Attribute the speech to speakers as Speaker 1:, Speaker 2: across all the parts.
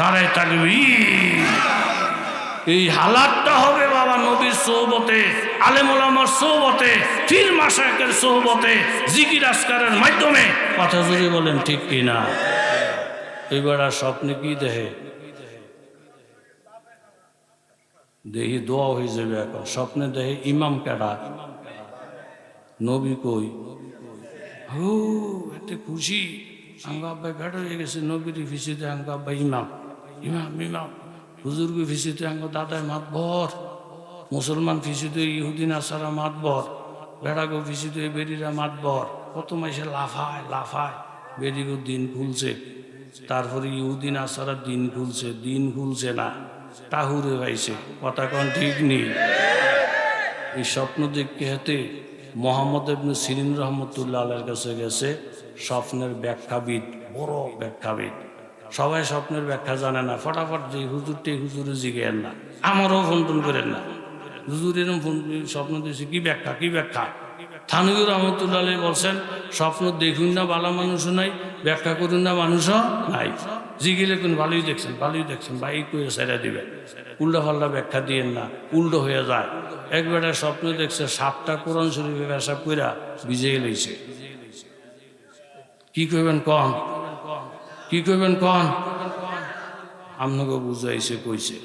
Speaker 1: নারায় থাকবি এই হালাতটা হবে বাবা নবীর সৌবতে আলেমুলামার সৌবতে ফির মাসাকের সৌবতে জিকির আসকারের মাধ্যমে। কথা জুড়ে বলেন ঠিক কি না এবার আর স্বপ্নে কি দেহে দেহি দোয়া হয়ে যাবে এখন। স্বপ্নে দেহে ইমাম কেডা? নবী কই? হু এতে খুশি। আঙ্গ আব্বাই হয়ে গেছে, নবীর ভিসিতে আঙ্গ আব্বা ইমাম। ইমাম ইমাম হুজুর্গ ভিসিতে আঙ্গ দাদায় মাত ভর। মুসলমান ফিসি ফিসিতে ইহুদিন আসারা মাত ভর। বেড়াগো ফিসিতে বেরিরা মাত ভর। কত মাসে লাফায় লাফায় বেরিগো দিন খুলছে। তারপরে ইহুদিন আসারা দিন খুলছে দিন খুলছে না। টাহুরে পাইছে কথা কন ঠিক নেই। এই স্বপ্ন দেখতে হেতে মোহাম্মদ ইবনে সিরিন রহমতুল্লাহ আলের কাছে গেছে। স্বপ্নের ব্যাখ্যাবিদ, বড় ব্যাখ্যাবিদ। সবাই স্বপ্নের ব্যাখ্যা জানে না, ফটাফট যে হুজুরটি হুজুরে জিগেন না। আমারও ফোন টোন করেন না। হুজুর এরকম ফোন স্বপ্ন দিয়েছে কি ব্যাখ্যা কি ব্যাখ্যা? থানুর রহমতুল্লাহ বলছেন, স্বপ্ন দেখুন না বালা মানুষও নাই, ব্যাখ্যা করুন না মানুষও নাই। জিগিলে কোন ভালোই দেখছেন ভালোই দেখছেন এই করে সেরা দিবেন। উল্টা পাল্টা ব্যাখ্যা দিয়েন না, উল্টো হয়ে যায়। একবারে স্বপ্ন দেখছে, সাতটা কোরআন শরীফে পেশাব কইরা ভিজে লইছে কি করবেন কন? কি কইবেন কন? আপনাকে বুঝাইছে কইছে,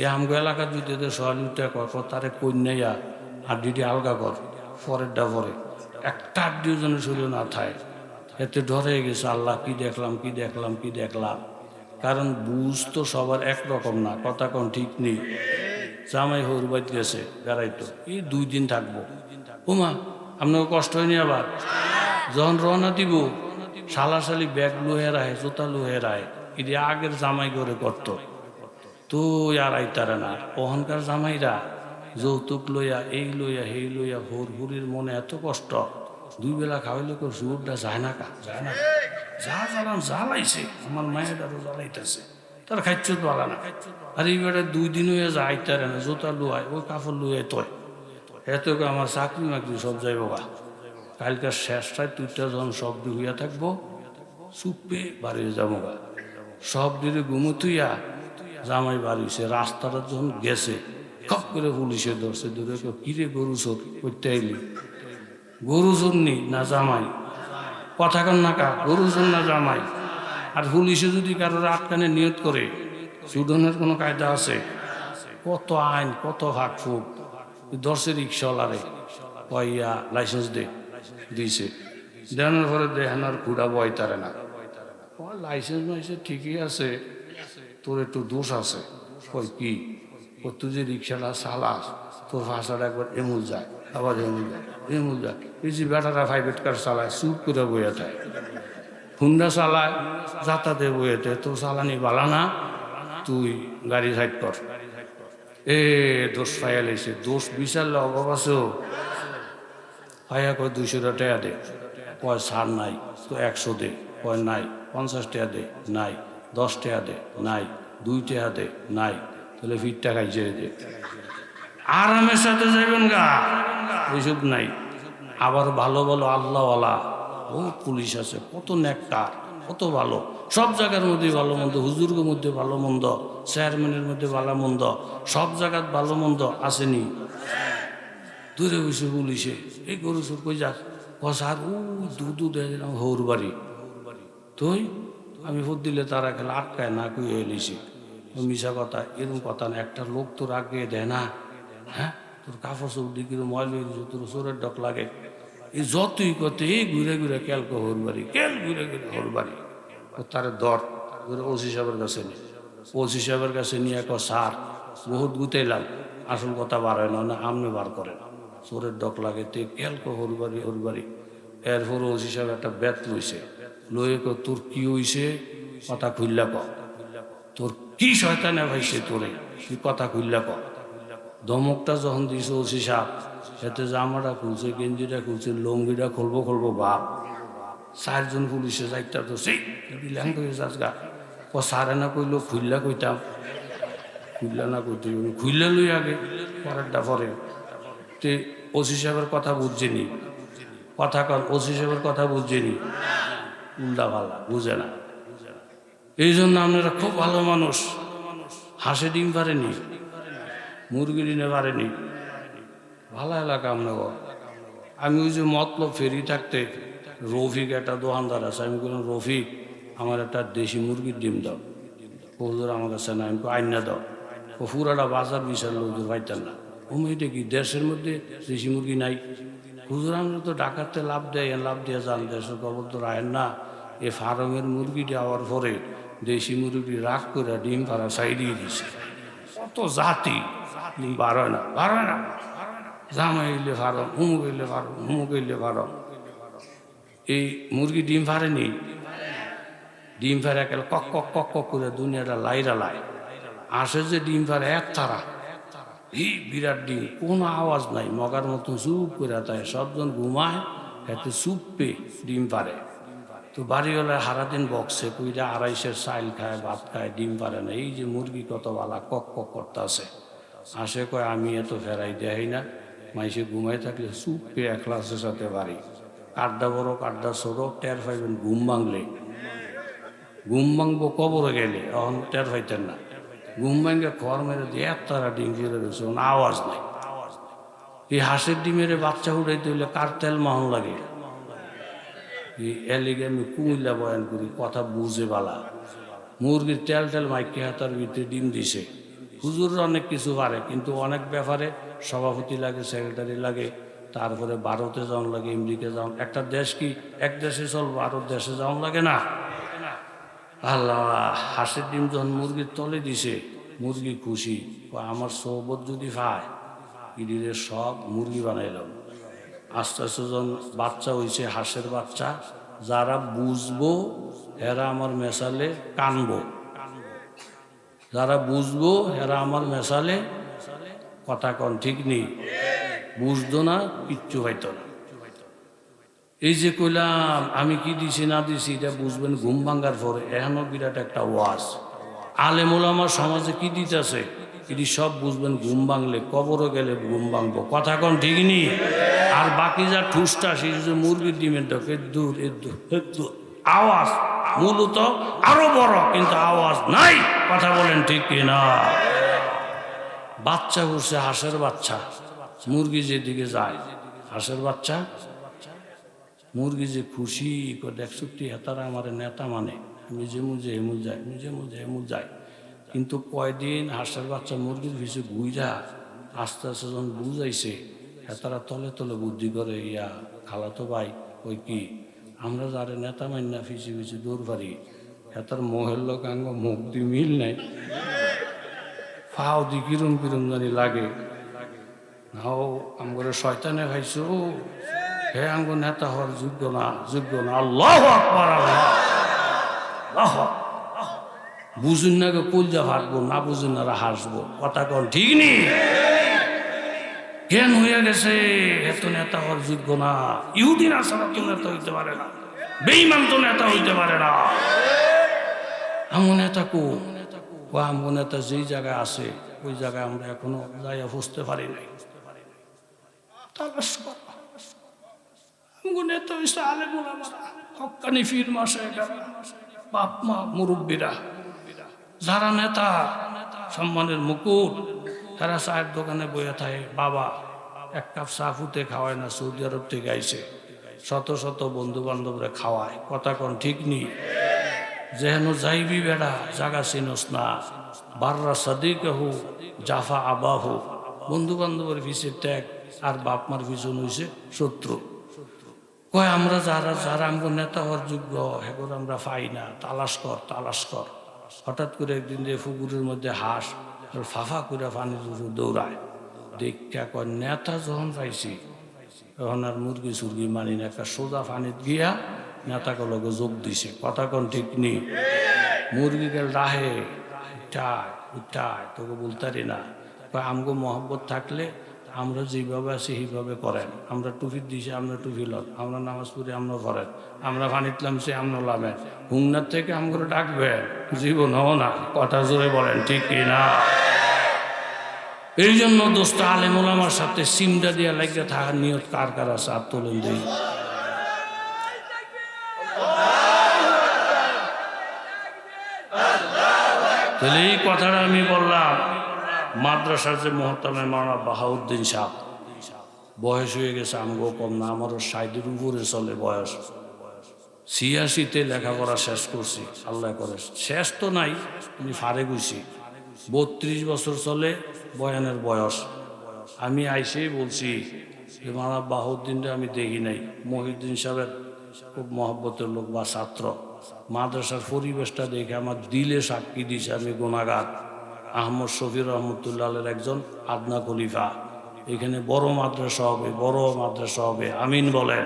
Speaker 1: এ আমগো এলাকার ভিতরে সহানুটা কর তারে কন্যাইয়া আড্ডিটি আলগা কর, পরেরটা পরে। একটা আড্ডিও যেন শরীর না থাকে এতে ডরে গেছে, আল্লাহ কি দেখলাম কি দেখলাম কি দেখলাম? কারণ বুঝ তো সবার একরকম না, কথা কোন ঠিক নেই। জামাই হরবাদ গেছে, বেড়াইতো। এই দুই দিন থাকব। ওমা আপনাকে কষ্ট হয়নি আবার? যখন রওনা দিব সালাসালি ব্যাগ লুহে রায় জোতা লুহে রায় এটি আগের জামাই করে করত তো আর আইতারে না। ওখানকার জামাইরা যৌতুক লইয়া, এই লইয়া হেই লইয়া হুর হুরির মনে এত কষ্ট। দুই বেলা খাওয়াইলে কেউ সুরটা যায় না কা? যায় না যা জ্বালান জ্বালাইছে। আমার মায়ের আরও জ্বালাইতেছে। তার খাইচ্ছ বালা না। আর এইবারে দুই দিন হয়ে যায় আইতারে না, জোতা লুয়ায় ওই কাপড় লুয়ে তয়। এত আমার চাকরি মাকরি সব যাই বাবা কালকার শেষটায় তুইটা যখন সব হইয়া থাকব, চুপে বাড়ি যাব সব দিনে ঘুমতুইয়া জামাই বাড়িছে রাস্তাটা যখন গেছে, খপ করে পুলিশে ধরছে দূরে কেউ কিরে গরু চোর করতে আইলি? গরু চোর নি না জামাই। কথা কন না কা, গরু চোর না জামাই? আর পুলিশে যদি কারোর আটকানে নিয়ত করে, সুডনের কোনো কায়দা আছে? কত আইন, কত হাক ফুক দর্শে রিক্সাওয়ালারে কইয়া লাইসেন্স দে। দিছে। দেওয়ানোর পরে আর ঘুরা বয় তারে না। লাইসেন্স মাইসে ঠিকই আছে। তোর একটু দোষ আছে। কই কি? ও, তুই যে রিক্সাটা চালাস, তোর ভাষাটা একবার এমুল যায়, আবার এমুল যায় এমুল যায়। এই যে বেটারা প্রাইভেট কার চালায়, চুপ করে বইয়া থাকে। হুন্ডা চালায় বইয়া থাকে। তোর চালানি বালা না, তুই গাড়ি সাইড কর। এ, দোষ পাইয়া লেছে দোষ বিশাল অভাব আছে পাইয়া কয় দুইশো টাকা দে। কয় সার নাই। তো একশো দে। কয়, নাই। পঞ্চাশ টাকা দে। নাই। দশ টাকা দে। নাই। দুই টাকা দে। নাই। তাহলে ফিট টাকাই ছেড়ে দে। আরামের সাথে যাবেন গা। এইসব নাই। আবার ভালো ভালো আল্লাহওয়ালা ও পুলিশ আছে, কত নেককার, কত ভালো। সব জায়গার মধ্যে ভালো মন্দ হুজুর্গের মধ্যে ভালো মন্দ, চেয়ারম্যানের মধ্যে ভালো মন্দ, সব জায়গার ভালো মন্দ আসেনি। দূরে বসে পুলিশে এই গরু চোর কই যাস? কষার ও দুধু দেয় হৌর বাড়ি। তুই? আমি ভোট দিলে তারা খেলে আটকায় না কুই এলিছি মিশা কথা, এরকম কথা না, একটা লোক তোর আগে দেয় না। হ্যাঁ? তোর কাপড় চোখ দিকে ময়ল হয়ে তোর চোরের ডক লাগে? এই যতই করতে, এই ঘুরে ঘুরে কেলকে হর বাড়ি, কেল ঘুরে ঘুরে হর বাড়ি। তার দর ধরে ওসি সাহেবের কাছে নিয়ে ওসি সাহেবের কাছে নিয়ে এক সার, বহুত গুতাইলাম, আসল কথা বার হয় না না আমনে বার করেন চোরের ডক লাগে, তে কেলকে হর বাড়ি হর বাড়ি এরপর ওসি সাহেব একটা বেত লইছে লয়ে ক তোর কি হইছে? কথা খুললা ক। তোর কি শয়তানে ভাইছে তোরে? তুই কথা খুললা ক। ধমকটা যখন দিছে ওসি সাপ এতে জামাটা খুলছে, গেঞ্জিটা খুলছে, লঙ্গিটা খুলবো খুলবো বাপ। চারজন পুলিশে চারটা তো সেই বিলাং হয়ে যাস গা। ও সারে না কইলো খুললা কইতাম। খুললা না কইতে খুললা লই আগে, পরেরটা পরে। তে ওসি সাহেবের কথা বুঝছেনি কথা কন, ওসি সাহেবের কথা বুঝছেনি উল্টা ভাল্লা বুঝে না। এই জন্য আপনারা খুব ভালো মানুষ। হাঁসে ডিম পারেনি মুরগি ডিমে পারেনি ভালো এলাকা আপনাকে আমি ওই যে মতলব ফেরি থাকতে রফিক একটা দোকানদার আছে, আমি বললাম, রফিক, আমার একটা দেশি মুরগির ডিম দাও। হুজুর আমার কাছে না আমি আইনা দাও। ও পুরাটা বাজার বিশাল হুজুর পাইতেন না। এটা কি দেশের মধ্যে দেশি মুরগি নাই? হুজুর তো ডাকাতে লাভ দেয় লাভ দিয়ে যান দেশের খবর তো রাখেন না। এ ফার্মের মুরগি দেওয়ার পরে দেশি মুরগি রাগ করে ডিম পাড়া সাইডিয়ে দিছে। কত জাতি? ডিম হয় না হয় না। জামা এলে ফার্ম হুমুক এলে ফার্ম হুমুক এলে ফার্ম এই মুরগি ডিম পারেনি ডিম ফের কক কক কক কক করে দুনিয়াটা লাইরা লাই আসে যে ডিম ফের এক তারা এই বিরাট ডিম কোনো আওয়াজ নাই। মগার মতন চুপ করে তাই সবজন ঘুমায়, এতে চুপ পে ডিম পারে। তো বাড়িওয়ালা হারাদিন বক্সে কইরা আড়াইশের চাইল খায়, ভাত খায়, ডিম পারে না। এই যে মুরগি কত বালা কক কক করতেছে। আসে কয়, আমি এত ফেরাই দেয় না। মাইসে ঘুমাই থাকলে চুপ পেয়ে একলাসের সাথে বাড়ি। কাড্ডা বড় কাড্ডা ছোট টের পাইবেন ঘুম ভাঙলে। ঘুম ভাঙবো কবরে গেলে, এখন টের পাইতেন না। ঘুম ভাঙে খড় মেরে দিয়ে এক তারা ডিম ফিরে রয়েছে কোনো আওয়াজ নাই। এই হাঁসের ডিমের বাচ্চা উঠাইতে হইলে কার তেল মাহন লাগে? এলিগে আমি কুমিল্লা বয়ান করি, কথা বুঝে বালা। মুরগির তেল টেল মাইকে হাতার ভিতরে ডিম দিছে। হুজুর অনেক কিছু পারে, কিন্তু অনেক ব্যাপারে সভাপতি লাগে, সেক্রেটারি লাগে, তারপরে ভারতে যাওয়ান লাগে, আমেরিকা যাওয়ান একটা দেশ কি এক দেশে চল ভারত দেশে যাওয়ান লাগে না? আল্লাহ হাঁসের ডিম যখন মুরগির তলে দিছে, মুরগি খুশি আমার সৌবত যদি পায় ইডিরে সব মুরগি বানাইলাম আস্তে আস্তে যখন বাচ্চা হয়েছে হাঁসের বাচ্চা, যারা বুঝব এরা আমার মেশালে কানবো। যারা বুঝব এরা আমার মেশালে, কথা কন ঠিক নেই। বুঝতো না, কিচ্ছু হইতো না। এই যে কইলাম, আমি কি দিছি না দিছি, এটা বুঝবেন ঘুম ভাঙ্গার পরে। এখনও বিরাট একটা ওয়াজ। আলেমুল আমার সমাজে কি দিতেছে? এটি সব বুঝবেন ঘুম ভাঙলে, কবরও গেলে ঘুম ভাঙবো। কথা কন ঠিক নি? আর বাকি যা ঠুসটা সেই যে মুরগির ডিমের ডক এদূর এদূর আওয়াজ। মূলত আরও বড়, কিন্তু আওয়াজ নাই। কথা বলেন ঠিক না? বাচ্চা বসে হাঁসের বাচ্চা। মুরগি যেদিকে যায়, হাঁসের বাচ্চা মুরগি যে খুশি দেখছুটি হেতারা আমার নেতা মানে। আমি যে মুজে হেমুল যাই মুজে মুজে হেমুল যাই কিন্তু কয়দিন হাঁসের বাচ্চা মুরগির পিছু গুইরা, আস্তে আস্তে যখন বুঝাইছে হেতারা তলে তলে বুদ্ধি করে, ইয়া খালাতো ভাই ওই কি? আমরা যারে নেতা মান্না ফিসি ফিসি দৌড় পারি হেতার মোহের মুখ দি মিল নাই। ফাও দি কিরম কিরম জানি লাগে। নাও, আমগরে শয়তানে খাইছো। হে নেতা হওয়ার যোগ্য না যোগ্য না। আল্লাহ আকবার, আল্লাহ বুঝুন না কলজা ফাটবো না বুঝুন না হাসবো। কথা কন, ঠিক নি? জ্ঞান হইয়া গেছে? এত নেতা হওয়ার যোগ্য না। ইহুদিন আসারা তো নেতা হইতে পারে না। বেইমান তো নেতা হইতে পারে না। আমন নেতা কো? ও আমন নেতা যেই জায়গায় আছে, ওই জায়গায় আমরা এখনও যাইয়া বুঝতে পারি নাই। তালাশ মা, মুরব্বীরা। যারা নেতা, সম্মানের মুকুট তারা চায়ের দোকানে বইয়া থাকে, বাবা, এক কাপ ফুটে খাওয়ায় না, সৌদি আরব থেকে আইছে। শত শত বন্ধু বান্ধবরা খাওয়ায়। কথা কোন ঠিক নেই যেহেন যাইবি বেড়া, জাগা চিনস বাররা সাদিক হু জাফা আবা হু বন্ধু বান্ধবের পিছে ত্যাগ, আর বাপ মার পিছন শত্রু। কয়, আমরা যারা যারা আমগো নেতা হওয়ার যোগ্য, হেগর আমরা পাই না। তালাশ কর তালাশ কর। হঠাৎ করে একদিন যে পুকুরের মধ্যে হাঁস ফাফা করে উপর দৌড়ায়। দেখা কয়, নেতা যখন পাইছি তখন আর মুরগি সুরগি মানি না। একটা সোজা পানিত গিয়া নেতাকে লগে যোগ দিছে। কথা কোন ঠিক নেই গেল, রাহে, উঠায় উঠায়, তোকে বলতারি না। আমগো মহব্বত থাকলে আমরা যেভাবে আছি, সেইভাবে করেন। আমরা টুপি দিছি, আমরা টুপি লন। আমরা নামাজ পড়ি, আমরা করেন আমরা পানিতলাম সে আমরা লামেন। হুংনার থেকে আমগুলো ডাকবেন জীবন হও না। কথা জোরে বলেন, ঠিক না? এই জন্য দোস্ত আলেমুল আমার সাথে সিমটা দিয়া লাগিয়ে থাকার নিয়ত কার কার আছে? আর তোলেন দিই। তাহলে এই কথাটা আমি বললাম। মাদ্রাসার যে মহতামে মানা বাহাউদ্দিন সাহ, বয়স হয়ে গেছে আমগো কম না, আমারও ষাটের উপরে চলে বয়স। ছিয়াশিতে লেখাপড়া শেষ করছি, আল্লাহ করে। শেষ তো নাই, আমি ফারে গুছি। বত্রিশ বছর চলে বয়ানের বয়স। আমি আইসেই বলছি যে মানা বাহুদ্দিনটা আমি দেখি নাই। মহিউদ্দিন সাহেবের খুব মহব্বতের লোক বা ছাত্র। মাদ্রাসার পরিবেশটা দেখে আমার দিলে সাক্ষী দিছে, আমি গুণাগার আহমদ শফির রহমতুল্লাহের একজন আদনা খলিফা। এখানে বড় মাদ্রাসা হবে, বড় মাদ্রাসা হবে। আমিন বলেন।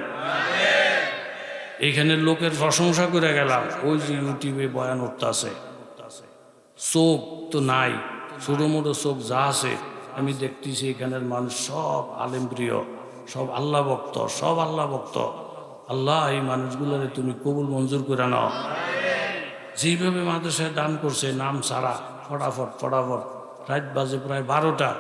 Speaker 1: এখানে লোকের প্রশংসা করে গেলাম। ওই যে ইউটিউবে বয়ান উঠতেছে। চোখ তো নাই, ছোটো মোটো চোখ যা আছে, আমি দেখতেছি এখানের মানুষ সব আলেম প্রিয়, সব আল্লাহ ভক্ত, সব আল্লাহ ভক্ত। আল্লাহ, এই মানুষগুলোরে তুমি কবুল মঞ্জুর করে নাও। যেভাবে মাদ্রাসায় দান করছে, নাম ছাড়া ফটাফট ফটাফট। রাত বাজে প্রায় বারোটা।